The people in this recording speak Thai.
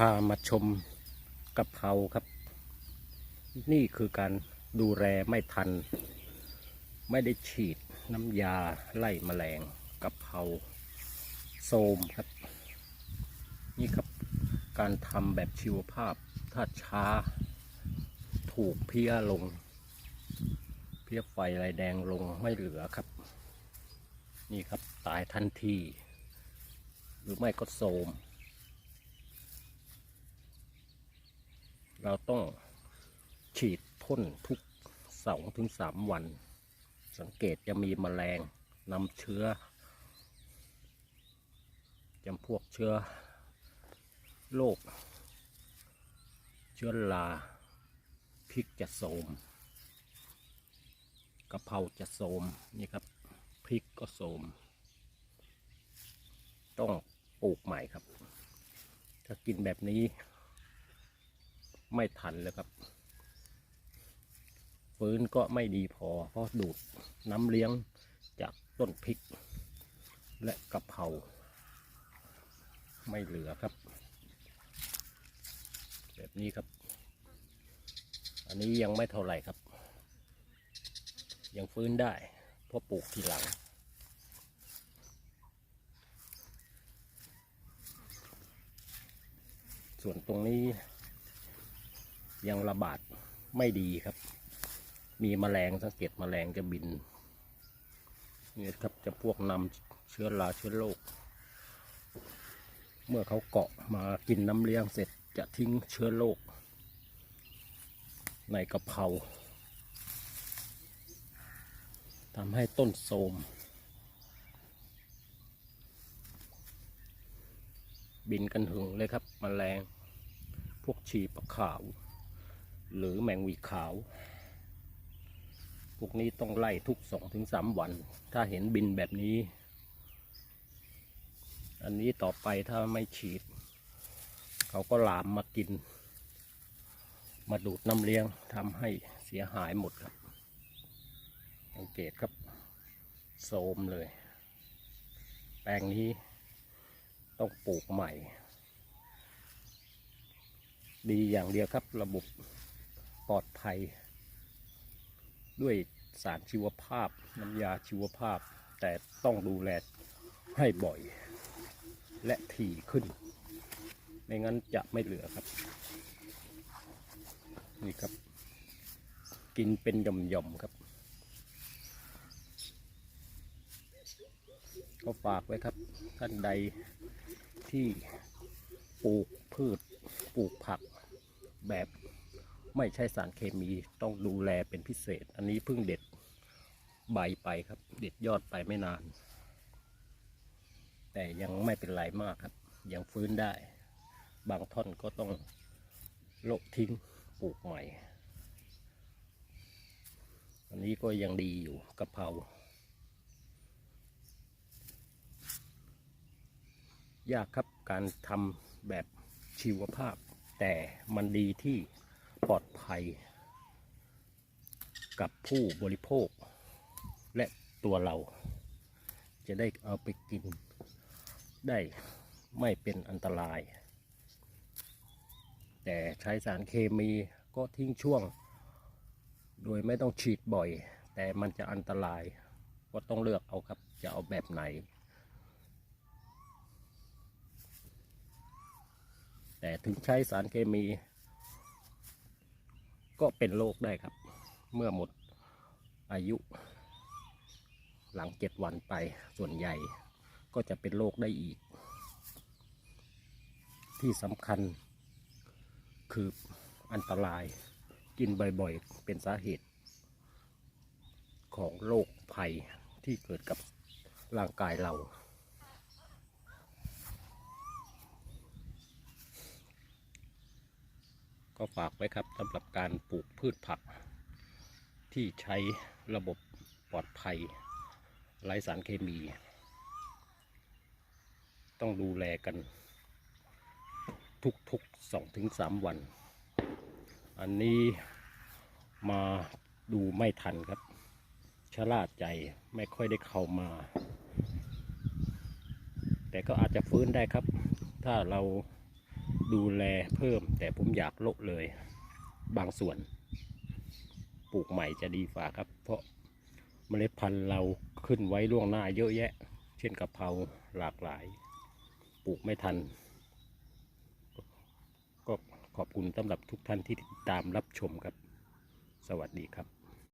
พามาชมกะเพราครับ นี่คือการดูแลไม่ทัน ไม่ได้ฉีดน้ำยาไล่แมลงกะเพราโซมครับ นี่ครับการทำแบบชีวภาพถ้าช้า ถูกเพี้ยลง เพี้ยไฟลายแดงลงไม่เหลือครับ นี่ครับตายทันที หรือไม่ก็โซม เราต้องฉีดพ่นทุกสองถึงสามวัน สังเกตจะมีแมลงนำเชื้อจำพวกเชื้อโรคเชื้อราพริกจะโสมกะเพราจะโสมนี่ครับพริกก็โสม ต้องปลูกใหม่ครับ ถ้ากินแบบนี้ ไม่ทันเลยครับฟื้นก็ไม่ดีพอ เพราะดูดน้ำเลี้ยงจากต้นพริก และกะเพราไม่เหลือครับ แบบนี้ครับ อันนี้ยังไม่เท่าไหร่ครับ ยังฟื้นได้ เพราะปลูกทีหลัง ส่วนตรงนี้ ยังระบาดไม่ดีครับ มีแมลงสังเกตแมลงจะบินนี่ครับจะพวกนำเชื้อราเชื้อโรคเมื่อเขาเกาะมากินน้ำเลี้ยงเสร็จจะทิ้งเชื้อโรคในกระเพราทำให้ต้นโทรมบินกันหึงเลยครับแมลงพวกชีปะขาว หรือแมงวีขาว พวกนี้ต้องไล่ทุกสองถึงสามวัน ถ้าเห็นบินแบบนี้ อันนี้ต่อไปถ้าไม่ฉีด เขาก็หลามมากิน มาดูดน้ำเลี้ยงทำให้เสียหายหมดครับสังเกตครับโทรมเลย แปลงนี้ต้องปลูกใหม่ ดีอย่างเดียวครับระบบ ปลอดภัย ด้วยสารชีวภาพน้ำยาชีวภาพ แต่ต้องดูแลให้บ่อย และถี่ขึ้น ไม่งั้นจะไม่เหลือครับ นี่ครับ กินเป็นหย่อมๆครับก็ฝากไว้ครับท่านใดที่ปลูกพืชปลูกผักแบบ ไม่ใช่สารเคมีต้องดูแลเป็นพิเศษ อันนี้เพิ่งเด็ดใบไปครับ เด็ดยอดไปไม่นาน แต่ยังไม่เป็นไรมากครับ ยังฟื้นได้ บางท่อนก็ต้องโละทิ้งปลูกใหม่ อันนี้ก็ยังดีอยู่กะเพรา ยากครับการทำแบบชีวภาพ แต่มันดีที่ ปลอดภัย กับผู้บริโภค และตัวเรา จะได้เอาไปกิน ได้ไม่เป็นอันตราย แต่ใช้สารเคมีก็ทิ้งช่วง โดยไม่ต้องฉีดบ่อย แต่มันจะอันตราย ก็ต้องเลือกเอาครับจะเอาแบบไหน แต่ถึงใช้สารเคมี ก็เป็นโรคได้ครับ เมื่อหมดอายุ หลังเจ็ดวันไปส่วนใหญ่ก็จะเป็นโรคได้อีก ที่สำคัญคืออันตราย กินบ่อยๆ เป็นสาเหตุ ของโรคภัยที่เกิดกับร่างกายเรา ก็ฝากไว้ครับสำหรับการปลูกพืชผัก ที่ใช้ระบบปลอดภัยไร้สารเคมี ต้องดูแลกัน ทุกๆสองถึงสามวัน อันนี้มาดูไม่ทันครับชะล่าใจไม่ค่อยได้เข้ามา แต่ก็อาจจะฟื้นได้ครับ ถ้าเรา ดูแลเพิ่ม แต่ผมอยากโละเลย บางส่วน ปลูกใหม่จะดีฝ่าครับ เพราะเมล็ดพันธุ์เราขึ้นไว้ล่วงหน้าเยอะแยะ เช่นกะเพราหลากหลาย ปลูกไม่ทัน ก็ขอบคุณสำหรับทุกท่านที่ติดตามรับชมครับ สวัสดีครับ